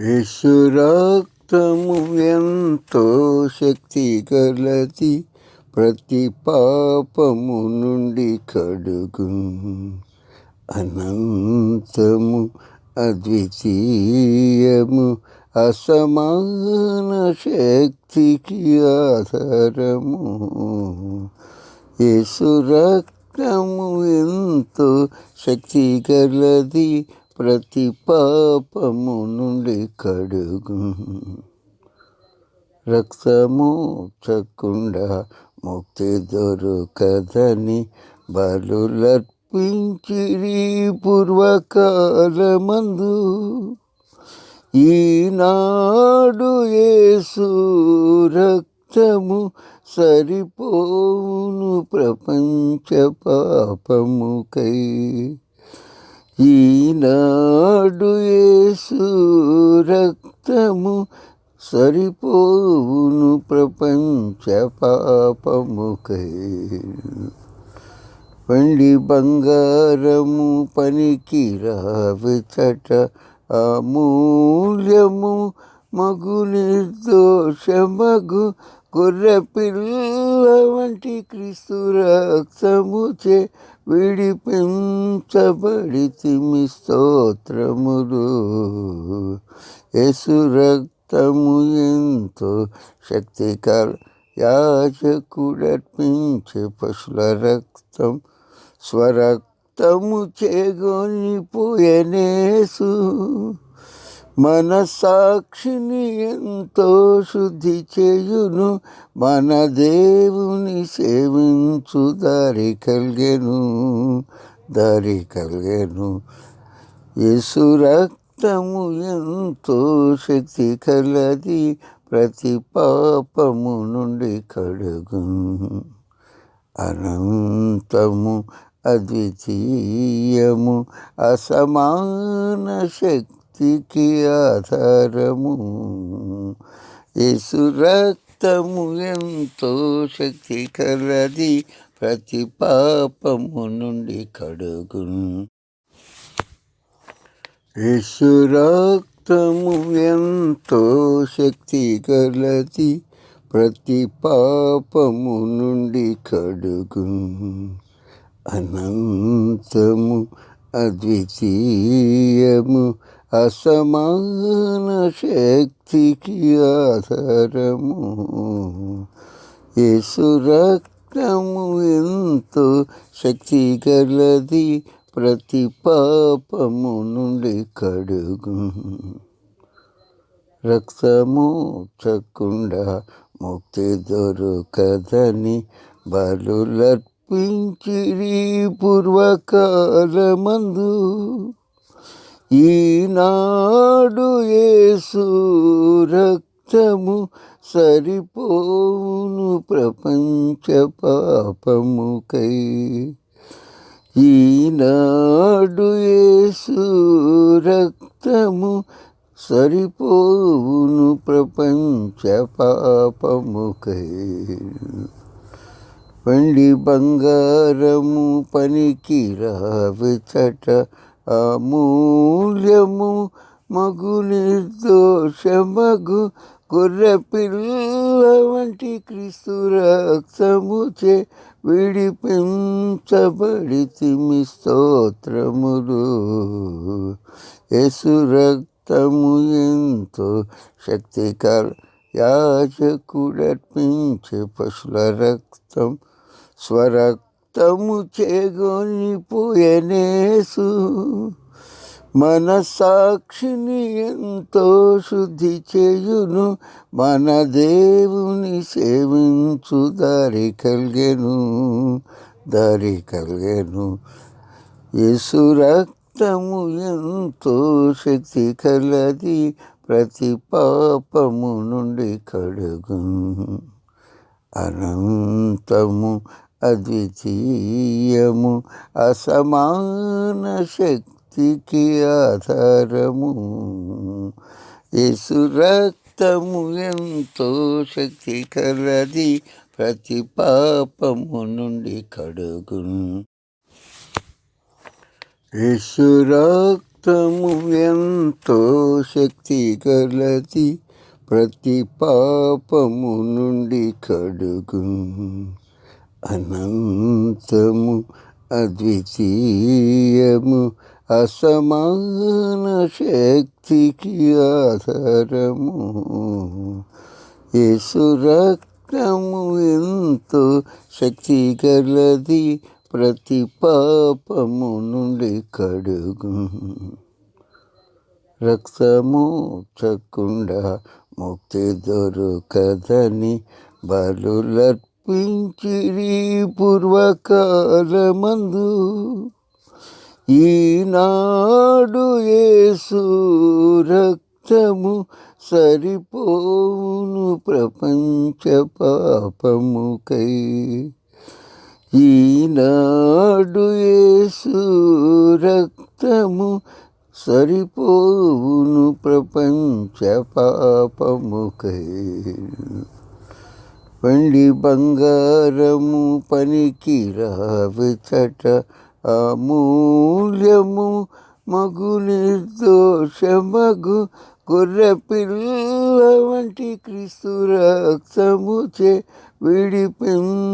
యేసు ఎంతో శక్తి గలది ప్రతి పాపము నుండి కడుగు అనంతము అద్వితీయము అసమాన శక్తికి ఆధారము. యేసు రక్తము ఎంతో శక్తి గలది ప్రతి పాపము నుండి కడుగు. రక్తము చకుండా ముక్తి దొరకదని బలులర్పించిరి పూర్వకాలమందు. ఈనాడు యేసు రక్తము సరిపోను ప్రపంచ పాపముకై. ఈనాడు యేసు రక్తము సరిపోవును ప్రపంచ పాపముకై వెండి బంగారము పనికి రావిచట అమూల్యము మగు నిర్దోషమగు గొర్రె పిల్ల వంటి క్రీస్తు రక్తముచే విడిపించబడి తిమి స్తోత్రములు. యేసు రక్తము ఎంతో శక్తికర యాచకుడర్పించే పశుల రక్తం స్వరక్తము చేగొనిపోయనేసు. మన సాక్షిని ఎంతో శుద్ధి చేయును మన దేవుని సేవించు దారి కలిగెను దారి కలిగెను. యేసు రక్తము ఎంతో శక్తి కలది ప్రతి పాపము నుండి కడుగు అనంతము అద్వితీయము అసమాన శక్తి భక్తికి ఆధారము. యేసురక్తము ఎంతో శక్తి కలది ప్రతి పాపము నుండి కడుగు యేసురక్తము ఎంతో శక్తి కలది ప్రతి పాపము నుండి కడుగు అనంతము అద్వితీయము అసమాన శక్తికి ఆధారము. యేసురక్తము ఎంతో శక్తి గలది ప్రతి పాపము నుండి కడుగు. రక్తము చకుండా ముక్తి దొరకదని బలులర్పించిరి పూర్వకాలమందు. ఈనాడు యేసు రక్తము సరిపోను ప్రపంచ పాపముకై. ఈనాడు యేసు రక్తము సరిపోవును ప్రపంచ పాపముకై. వెండి బంగారము పనికి రావిచట అమూల్యము మగు నిర్దోషమగు గొర్రె పిల్ల వంటి క్రీస్తు రక్తముచే విడిపించబడి తిమి స్తోత్రములు. యేసు రక్తము ఎంతో శక్తికర యాచకుడర్పించే పశుల రక్తం స్వరక్తము చేగొని పోయనేసు మన సాక్షిని ఎంతో శుద్ధి చేయును మన దేవుని సేవించు దారి కలిగెను దారి కలిగెను. యేసు రక్తము ఎంతో శక్తి కలది ప్రతి పాపము నుండి కడుగు అనంతము అద్వితీయము అసమాన శక్తికి ఆధారము. యేసు రక్తము ఎంతో శక్తి కలది ప్రతి పాపము నుండి కడుగు యేసు రక్తము ఎంతో శక్తి కలది ప్రతి పాపము నుండి కడుగు అనంతము అద్వితీయము అసమాన శక్తికి ఆధారము. యేసు రక్తము ఎంతో శక్తి గలది ప్రతి పాపము నుండి కడుగు. రక్తము చకుండా ముక్తి దొరకదని బలులర్పించిరి పూర్వకాలమందు ఈనాడు యేసు రక్తము సరిపోను ప్రపంచ పాపముకై. ఈనాడు యేసు రక్తము సరిపోవును ప్రపంచ పాపముకై. వెండి బంగారము పనికి రావిచట అమూల్యము మగు నిర్దోషమగు గొర్రె పిల్ల వంటి క్రీస్తు రక్తముచే విడిపించబడితిమి.